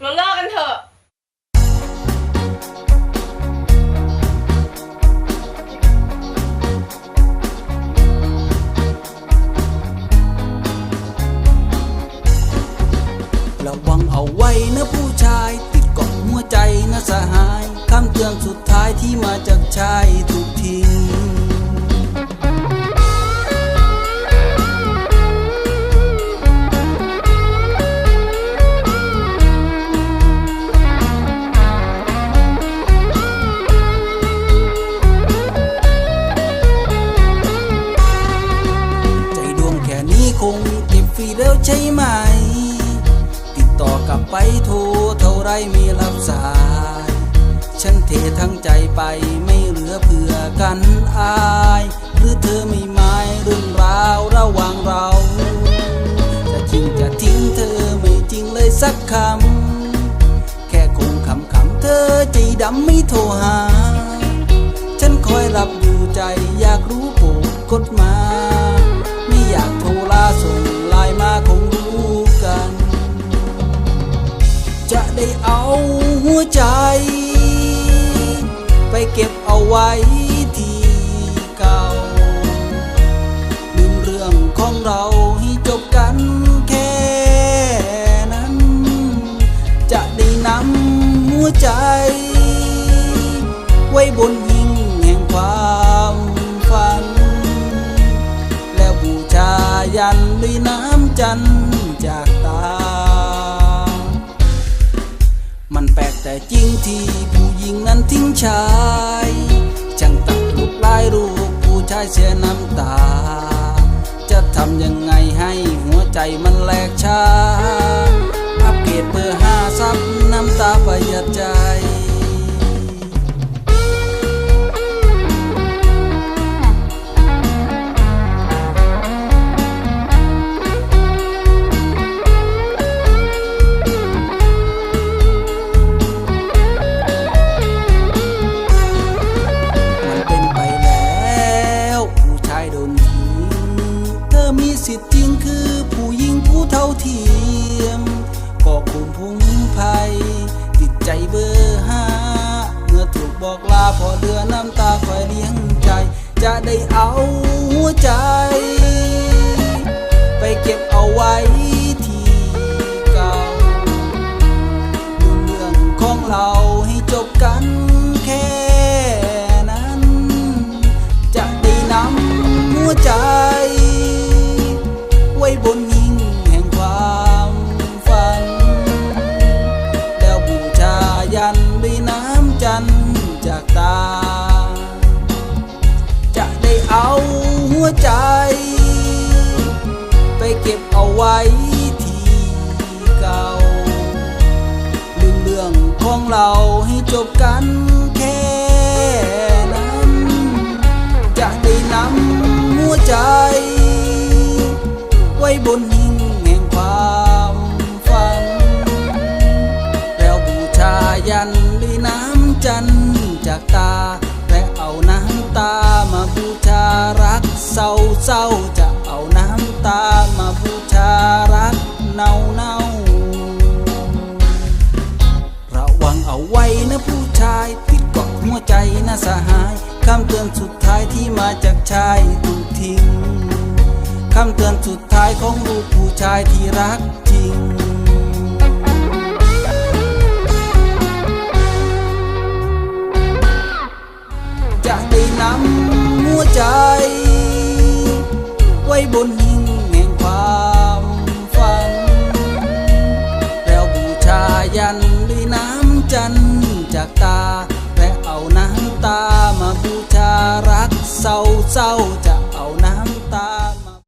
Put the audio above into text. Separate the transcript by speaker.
Speaker 1: เราเลิกกันเถอะ
Speaker 2: ระวังเอาไว้นะผู้ชาย ติดเกาะหัวใจนะสหายคำเตือนสุดท้ายที่มาจากชายถูกทิ้ง คงเก็บฟรีแล้วใช่ไหม ติดต่อกลับไปโทรเท่าไรม่รับสาย ฉันเททั้งใจไปไม่เหลือเพื่อกันอาย หรือเธอไม่หมายเรื่องราวระหว่างเราจะจริงจะทิ้งเธอไม่จริงเลยสักคำ แค่คงคำคำเธอใจดำไม่โทรหา ฉันคอยรับอยู่ใจอยากรู้โปรดกดมาไได้เอาหัวใจ ไปเก็บเอาไว้ที่เก่า ลืมเรื่องของเราให้จบกันแค่นั้น จะได้นำหัวใจ ไว้บนหิ่งแห่งความฝัน แล้วบูชายันด้วยน้ำจันทร์จากตา มันแปลกแต่จริงที่ผู้หญิงนั้นทิ้งชายช่างตัดลูกลายรูปผู้ชายเสียน้ำตา จะทำยังไงให้หัวใจมันแหลกชา มีสิทธิ์จริงคือผู้หญิงผู้เท่าเทียม ก็คุณพุ่งภัยติดใจเบอร์ห้าเมื่อถูกบอกลาพอเดือน้ำตาคอยเลี้ยงใจ จะได้เอาหัวใจ ไปเก็บเอาไว้ที่เก่าเรื่องของเราให้จบกันแค่ จากตา จะได้เอาหัวใจ ไปเก็บเอาไว้ที่เก่าลืมเรื่องของเราให้จบกันแค่นั้น จะได้นำหัวใจ ไว้บนหิ่งแห่งความฝัน แล้วบูชายันด้วยน้ำจันทร์ จากตาและเอาน้ำตามาบูชารักเศร้าเศร้าๆจะเอาน้ำตามาบูชารักเนาเนาๆระวังเอาไว้นะผู้ชายติดเกาะหัวใจนะสหายคำเตือนสุดท้ายที่มาจากชายถูกทิ้งคำเตือนสุดท้ายของลูกผู้ชายที่รักจริง ว้บนหิ่งแห่งความฝัน แล้วบูชายันด้วยน้ำจันทร์จากตา และเอาน้ำตามาบูชารักเศร้าเศร้าจะ